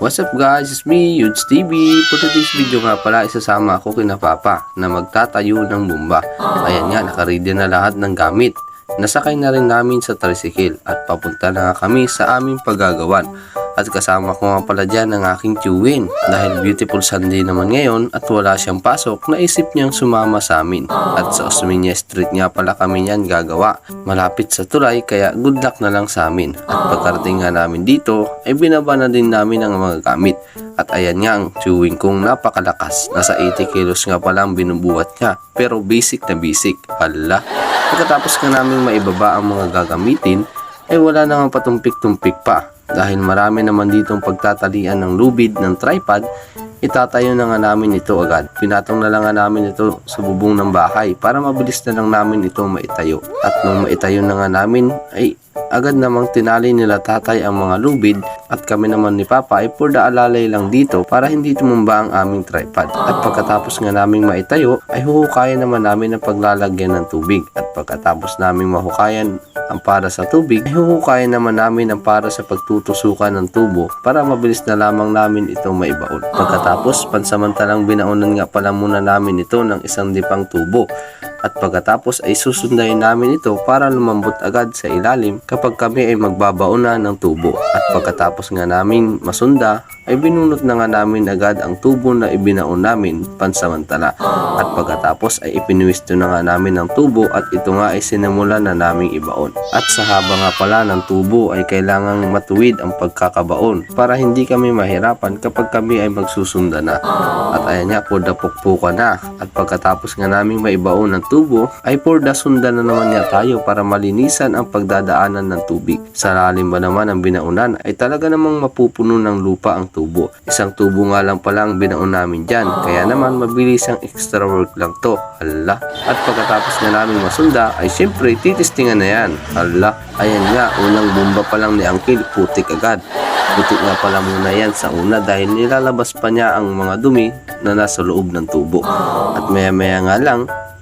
What's up guys? It's me, Yudes TV. For today's video nga pala, isasama ako kina Papa na magtatayo ng bumba. Ayan nga, nakaready na lahat ng gamit. Nasakay na rin namin sa tricycle at papunta na kami sa aming paggagawan. At kasama ko nga pala dyan ang aking chewin. Dahil beautiful Sunday naman ngayon at wala siyang pasok, naisip niyang sumama sa amin. At sa Osmeña Street nga pala kami niyan gagawa. Malapit sa tulay kaya good luck na lang sa amin. At pagkarating nga namin dito, ay binaba na din namin ang mga gamit. At ayan nga ang chewing kong napakalakas. Nasa 80 kilos nga pala ang binubuhat niya. Pero basic na basic. Hala. Pagkatapos nga namin maibaba ang mga gagamitin, ay wala nang patumpik-tumpik pa. Dahil marami naman ditong pagtatalian ng lubid ng tripod, itatayo na nga namin ito agad. Pinatong na lang nga namin ito sa bubong ng bahay para mabilis na lang namin ito maitayo. At nung maitayo na nga namin, ay agad namang tinali nila tatay ang mga lubid at kami naman ni Papa ay the alalay lang dito para hindi tumumba ang aming tripod. At pagkatapos nga naming maitayo ay huhukayan naman namin ang paglalagyan ng tubig. At pagkatapos naming mahukayan ang para sa tubig ay huhukayan naman namin ang para sa pagtutusukan ng tubo para mabilis na lamang namin itong maibaon. Pagkatapos pansamantalang binaunan nga pala muna namin ito ng isang dipang tubo at pagkatapos ay susundayin namin ito para lumambot agad sa ilalim kapag kami ay magbabaon na ng tubo. At pagkatapos nga namin masunda ay binunot na nga namin agad ang tubo na ibinaon namin pansamantala. At pagkatapos ay ipinwisto na nga namin ang tubo at ito nga ay sinimulan na naming ibaon. At sa haba nga pala ng tubo ay kailangang matuwid ang pagkakabaon para hindi kami mahirapan kapag kami ay magsusunda na. At ayan nga, for the pukpuka na. At pagkatapos nga naming maibaon ng tubo, ay for the sunda na naman nga tayo para malinisan ang pagdadaanan ng tubig. Sa lalim ba naman ang binaunan, ay talaga namang mapupuno ng lupa ang tubo. Isang tubo nga lang pala ang binaon namin dyan, kaya naman mabilis ang extra work lang to. Hala. At pagkatapos nga namin masunda, ay syempre titistingan na yan. Hala. Ayan nga, unang bomba pa lang ni Angkil, putik agad. Putik nga pala muna yan sa una dahil nilalabas pa niya ang mga dumi na nasa loob ng tubo. At maya maya nga lang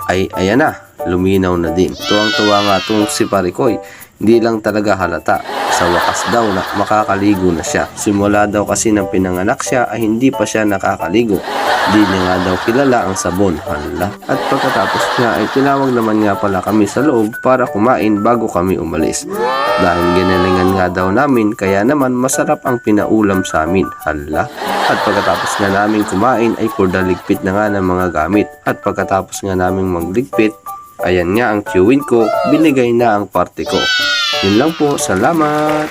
ay ayan na, luminaw na din. Tuwang-tuwa nga itong si Parikoy. Hindi lang talaga halata. Sa wakas daw na makakaligo na siya. Simula daw kasi nang pinanganak siya ay hindi pa siya nakakaligo. Hindi niya nga daw kilala ang sabon. Hala. At pagkatapos nga ay tinawag naman nga pala kami sa loob para kumain bago kami umalis. Dahil ginalingan nga daw namin kaya naman masarap ang pinaulam sa amin. Hala. At pagkatapos nga namin kumain ay for the ligpit na nga ng mga gamit. At pagkatapos nga namin magligpit, ayan nga ang chewin ko, binigay na ang parte ko. Yun lang po, salamat!